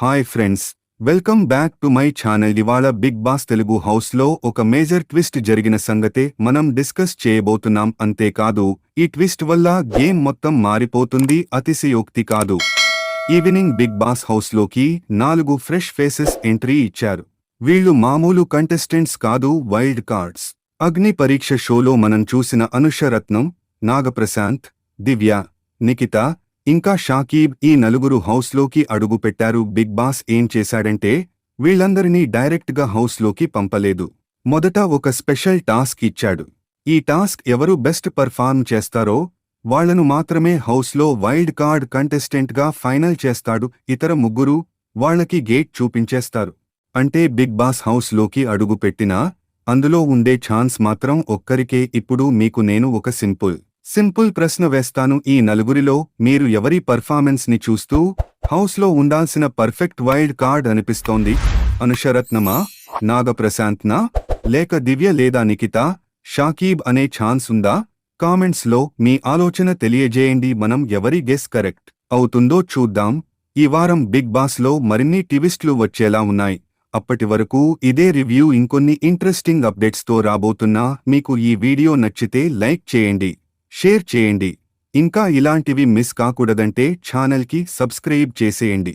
Hi friends welcome back to my channel ఇవాళ big boss Telugu హౌస్లో ఒక మేజర్ ట్విస్ట్ జరిగిన సంగతే మనం డిస్కస్ చేయబోతున్నాం అంతేకాదు ఈ ట్విస్ట్ వల్ల గేమ్ మొత్తం మారిపోతుంది అతిశయోక్తి కాదు. ఈవినింగ్ బిగ్ బాస్ హౌస్లోకి నాలుగు ఫ్రెష్ ఫేసెస్ ఎంట్రీ ఇచ్చారు. వీళ్ళు మామూలు కంటెస్టెంట్స్ కాదు వైల్డ్ కార్డ్స్ అగ్ని పరీక్ష షోలో మనం చూసిన అనుషరత్నం నాగప్రశాంత్ దివ్య నిఖిత ఇంకా షాకీబ్ ఈ నలుగురు హౌస్లోకి అడుగుపెట్టారు. బిగ్ బాస్ ఏం చేశాడంటే వీళ్ళందరినీ డైరెక్ట్గా హౌస్లోకి పంపలేదు. మొదట ఒక స్పెషల్ టాస్క్ ఇచ్చాడు. ఈ టాస్క్ ఎవరు బెస్ట్ పర్ఫార్మ్ చేస్తారో వాళ్ళను మాత్రమే హౌస్లో వైల్డ్ కార్డ్ కంటెస్టెంట్గా ఫైనల్ చేస్తాడు. ఇతర ముగ్గురు వాళ్ళకి గేట్ చూపించేస్తారు. అంటే బిగ్ బాస్ హౌస్లోకి అడుగుపెట్టినా అందులో ఉండే ఛాన్స్ మాత్రం ఒక్కరికే. ఇప్పుడు మీకు నేను ఒక సింపుల్ సింపుల్ ప్రశ్న వేస్తాను. ఈ నలుగురిలో మీరు ఎవరి పర్ఫార్మెన్స్ని చూస్తూ హౌస్లో ఉండాల్సిన పర్ఫెక్ట్ వైల్డ్ కార్డ్ అనిపిస్తోంది? అనుషరత్నమా? నాగప్రశాంత్నా? లేక దివ్య లేదా నిఖిత? షాకీబ్ అనే ఛాన్స్ ఉందా? కామెంట్స్లో మీ ఆలోచన తెలియజేయండి. మనం ఎవరి గెస్ కరెక్ట్ అవుతుందో చూద్దాం. ఈ వారం బిగ్ బాస్లో మరిన్ని టివిస్ట్లు వచ్చేలా ఉన్నాయి. అప్పటి వరకు ఇదే రివ్యూ ఇంకొన్ని ఇంట్రెస్టింగ్ అప్డేట్స్తో రాబోతున్నా. మీకు ఈ వీడియో నచ్చితే లైక్ చేయండి. షేర్ చేయండి. ఇంకా ఇలాంటివి మిస్ కాకూడదంటే ఛానల్కి సబ్స్క్రైబ్ చేసేయండి.